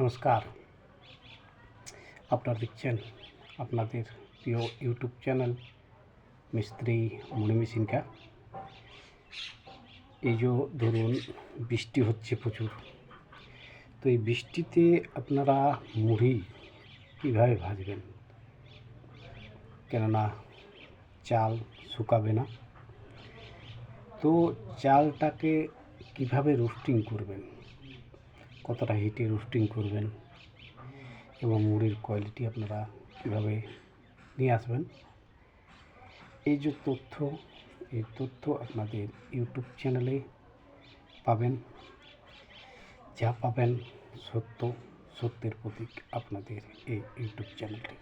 নমস্কার। আপনারা দেখছেন আপনাদের প্রিয় ইউটিউব চ্যানেল মিস্ত্রি মণি মেশিনকা এই যে ধরুন বৃষ্টি হচ্ছে প্রচুর। তো এই বৃষ্টিতে আপনারা মুড়ি কীভাবে ভাজবেন? কেননা চাল শুকাবে না। তো চালটাকে কীভাবে রোস্টিং করবেন? কতটা হিটে রোস্টিং করবেন এবং মুড়ির কোয়ালিটি আপনারা কীভাবে নিয়ে আসবেন। এই যে তথ্য, এই তথ্য আপনাদের ইউটিউব চ্যানেলে পাবেন, যা পাবেন সত্য, সত্যের প্রতীক আপনাদের এই ইউটিউব চ্যানেলটি।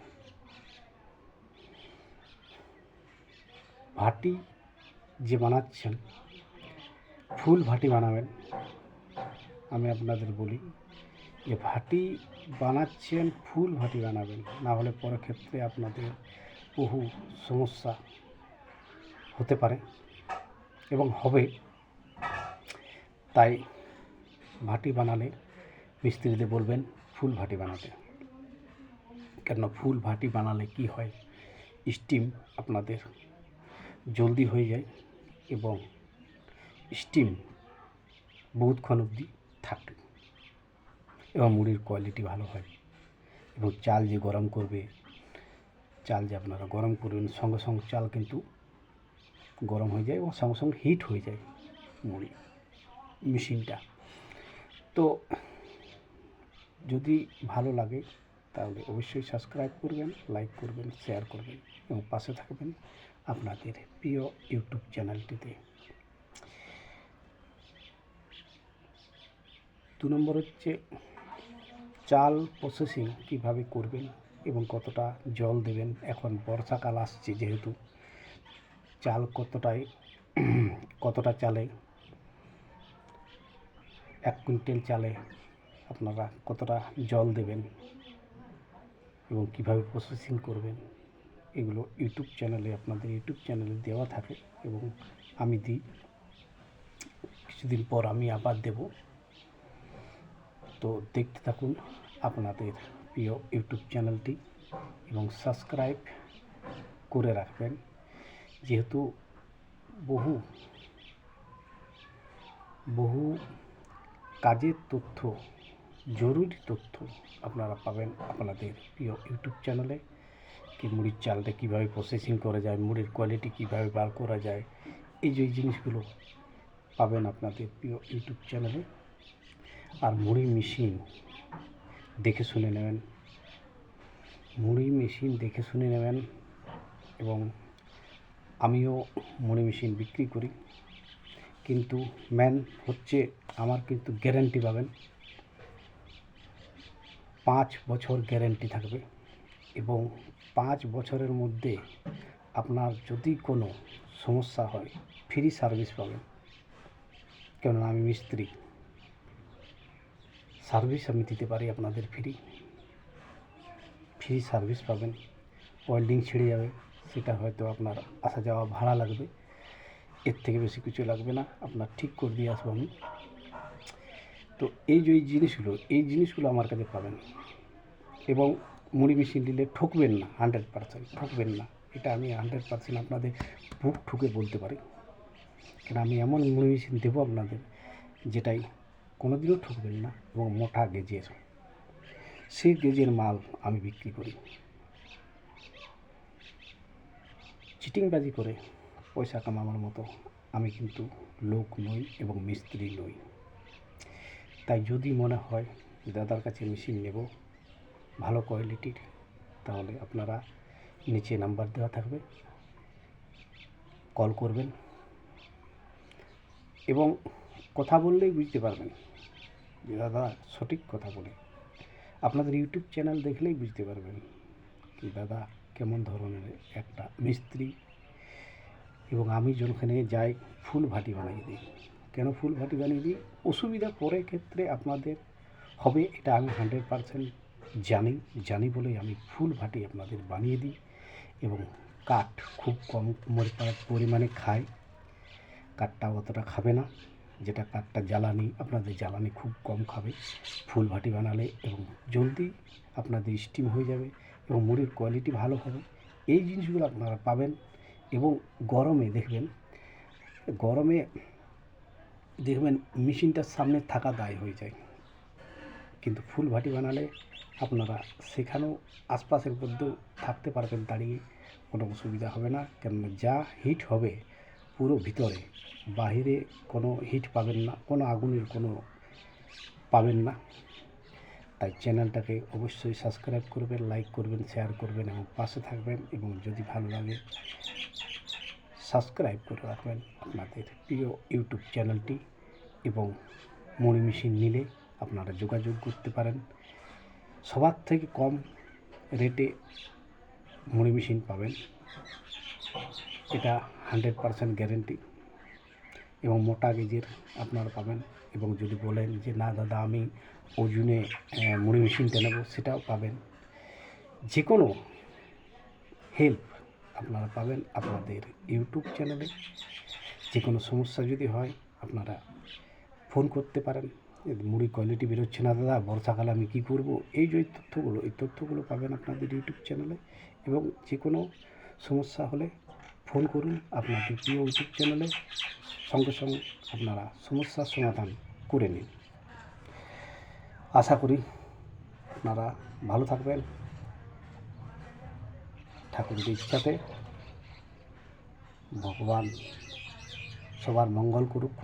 ভাটি যে বানাচ্ছেন, ফুল ভাটি বানাবেন আমি আপনাদের বলি, যে ভাটি বানাচ্ছেন, ফুল ভাটি বানাবেন, না হলে পরের ক্ষেত্রে আপনাদের বহু সমস্যা হতে পারে এবং হবে। তাই ভাটি বানালে মিস্ত্রিদের বলবেন, ফুল ভাটি বানাতে। কেন ফুল ভাটি বানালে কি হয়? স্টিম আপনাদের জলদি হয়ে যায় এবং স্টিম বহুতক্ষণ অবধি থাকে এবং মুড়ির কোয়ালিটি ভালো হয় এবং চাল যে গরম করবে, চাল যে আপনারা গরম করবেন, সঙ্গে সঙ্গে চাল কিন্তু গরম হয়ে যায় এবং সঙ্গে সঙ্গে হিট হয়ে যায় মুড়ি, মেশিনটা। তো যদি ভালো লাগে তাহলে অবশ্যই সাবস্ক্রাইব করবেন লাইক করবেন শেয়ার করবেন এবং পাশে থাকবেন আপনাদের প্রিয় ইউটিউব চ্যানেলটিতে দু নম্বর হচ্ছে চাল প্রসেসিং কীভাবে করবেন এবং কতটা জল দেবেন? এখন বর্ষাকাল আসছে যেহেতু। চাল কতটায়, কতটা চালে? এক কুইন্টাল চালে আপনারা কতটা জল দেবেন? এবং কীভাবে প্রসেসিং করবেন? এগুলো ইউটিউব চ্যানেলে, আপনাদের ইউটিউব চ্যানেলে দেওয়া থাকে এবং আমি দিই। কিছুদিন পর আমি আবার দেবো। তো দেখতে থাকুন আপনাদের প্রিয় ইউটিউব চ্যানেলটি এবং সাবস্ক্রাইব করে রাখবেন। যেহেতু বহু বহু কাজের তথ্য, জরুরি তথ্য আপনারা পাবেন আপনাদের প্রিয় ইউটিউব চ্যানেলে। কি মুড়ির চালটা কীভাবে প্রসেসিং করা যায়, মুড়ির কোয়ালিটি কীভাবে বার করা যায়, এই যে জিনিসগুলো পাবেন আপনাদের প্রিয় ইউটিউব চ্যানেলে। আর মুড়ি মেশিন দেখে শুনে নেবেন। মুড়ি মেশিন দেখে শুনে নেবেন এবং আমিও মুড়ি মেশিন বিক্রি করি। কিন্তু ম্যান হচ্ছে আমার কিন্তু গ্যারেন্টি পাবেন। পাঁচ বছর গ্যারেন্টি থাকবে এবং পাঁচ বছরের মধ্যে আপনার যদি কোনো সমস্যা হয় ফ্রি সার্ভিস পাবেন। কেননা আমি মিস্ত্রি। সার্ভিস আমি দিতে পারি আপনাদের ফ্রি। ফ্রি সার্ভিস পাবেন। ওয়েল্ডিং ছিঁড়ে যাবে, সেটা হয়তো আপনার আসা যাওয়া ভাড়া লাগবে। এর থেকে বেশি কিছু লাগবে না, আপনার ঠিক করে দিয়ে আসব আমি। তো এই যে জিনিসগুলো, এই জিনিসগুলো আমার কাছে পাবেন। এবং মুড়ি মেশিন নিলে ঠকবেন না, হান্ড্রেড পার্সেন্ট ঠকবেন না। এটা আমি হান্ড্রেড পার্সেন্ট আপনাদের বুক ঠুকে বলতে পারি। কেন আমি এমন মুড়ি মেশিন দেবো আপনাদের, যেটাই কোনো দিনও ঠকবেন না এবং মোটা গেজের। সেই গেজের মাল আমি বিক্রি করি। চিটিংবাজি করে পয়সা কামানোর মতো আমি কিন্তু লোক নই এবং মিস্ত্রি নই। তাই যদি মনে হয় দাদার কাছে মেশিন নেব, ভালো কোয়ালিটির, তাহলে আপনারা নিচে নাম্বার দেওয়া থাকবে। কল করবেন এবং কথা বললেই বুঝতে পারবেন। যে দাদা, সঠিক কথা বলে। আপনাদের ইউটিউব চ্যানেল দেখলেই বুঝতে পারবেন কি দাদা কেমন ধরনের একটা মিস্ত্রি। এবং আমি যখনে যাই, ফুল ভাটি বানিয়ে দিই। কেন ফুল ভাটি বানিয়ে দিই? অসুবিধা পরে ক্ষেত্রে আপনাদের হবে, এটা আমি হান্ড্রেড পারসেন্ট জানি জানি বলেই আমি ফুল ভাটি আপনাদের বানিয়ে দিই। এবং কাঠ খুব কম পরিমাণে খায় কাঠটা অতটা খাবে না। যেটা কাঠটা জ্বালানি, আপনাদের জ্বালানি খুব কম খাবে। ফুল ভাটি বানালে এবং জলদি আপনাদের স্টিম হয়ে যাবে এবং মুড়ির কোয়ালিটি ভালো হবে। এই জিনিসগুলো আপনারা পাবেন এবং গরমে দেখবেন গরমে দেখবেন মেশিনটার সামনে থাকা দায় হয়ে যায়। কিন্তু ফুল ভাটি বানালে আপনারা সেখানেও আশপাশের মধ্যেও থাকতে পারবেন দাঁড়িয়ে, কোনো অসুবিধা হবে না। কেননা যা হিট হবে পুরো ভিতরে। বাহিরে কোনো হিট পাবেন না, কোনো আগুনের কোনো পাবেন না। তাই চ্যানেলটাকে অবশ্যই সাবস্ক্রাইব করবেন লাইক করবেন শেয়ার করবেন এবং পাশে থাকবেন এবং যদি ভালো লাগে সাবস্ক্রাইব করে রাখবেন আপনাদের প্রিয় ইউটিউব চ্যানেলটি এবং মুড়ি মেশিন নিলে আপনারা যোগাযোগ করতে পারেন। সবার থেকে কম রেটে মুড়ি মেশিন পাবেন। এটা হান্ড্রেড পারসেন্ট গ্যারেন্টি এবং মোটা গেজের আপনারা পাবেন এবং যদি বলেন যে, না দাদা, আমি ওজনে মুড়ি মেশিনটা নেব, সেটাও পাবেন। যে কোনো হেল্প আপনারা পাবেন আপনাদের ইউটিউব চ্যানেলে। যে কোনো সমস্যা যদি হয়, আপনারা ফোন করতে পারেন। মুড়ি কোয়ালিটি বেরোচ্ছে না, দাদা, বর্ষাকালে আমি কী করব? এই যে তথ্যগুলো, এই তথ্যগুলো পাবেন আপনাদের ইউটিউব চ্যানেলে এবং যে কোনো সমস্যা হলে ফোন করুন আপনাদের প্রিয় ইউটিউব চ্যানেলে। সঙ্গে সঙ্গে আপনারা সমস্যার সমাধান করে নিন। আশা করি আপনারা ভালো থাকবেন। ঠাকুরের ইচ্ছাতে ভগবান সবার মঙ্গল করুক।